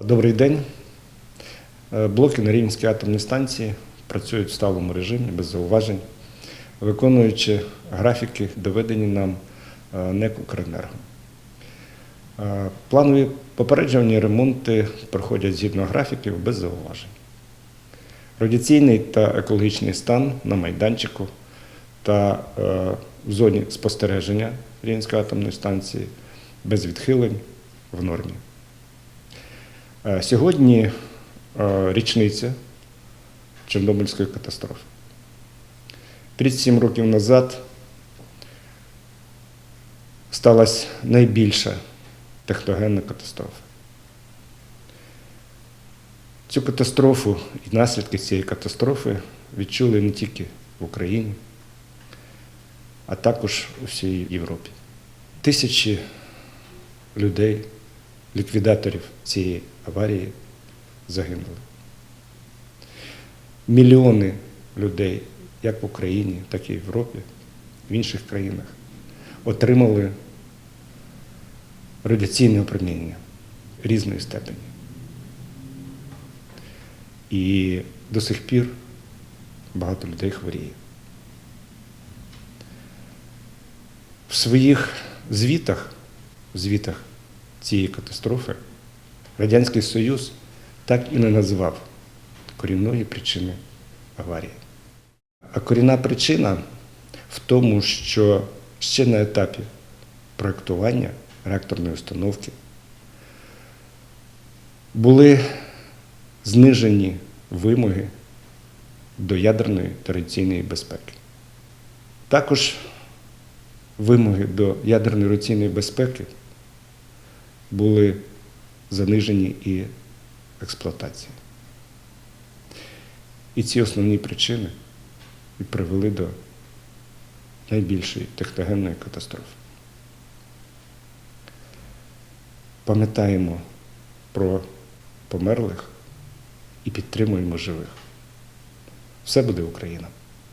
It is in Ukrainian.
Добрий день. Е, Блоки на Рівненській атомній станції працюють в сталому режимі без зауважень, виконуючи графіки, доведені нам е, НЕК «Укренерго». Е, Планові попереджувальні ремонти проходять згідно графіків без зауважень. Радіаційний та екологічний стан на майданчику та в зоні спостереження Рівненської атомної станції без відхилень в нормі. Е, Сьогодні е, річниця Чорнобильської катастрофи. 37 років назад сталася найбільша техногенна катастрофа. Цю катастрофу і наслідки цієї катастрофи відчули не тільки в Україні, а також у всій Європі. Тисячі людей, ліквідаторів цієї аварії загинули. Мільйони людей, як в Україні, так і в Європі, в інших країнах, отримали радіаційне опромінення різної степені. І до сих пір багато людей хворіє. В своїх звітах, звітах цієї катастрофи, Радянський Союз так і не назвав корінної причини аварії. А корінна причина в тому, що ще на етапі проєктування реакторної установки були знижені вимоги до ядерної та радіаційної безпеки. Також вимоги до ядерної радіаційної безпеки були занижені і експлуатації. І ці основні причини і привели до найбільшої техногенної катастрофи. Пам'ятаємо про померлих і підтримуємо живих. Все буде Україна!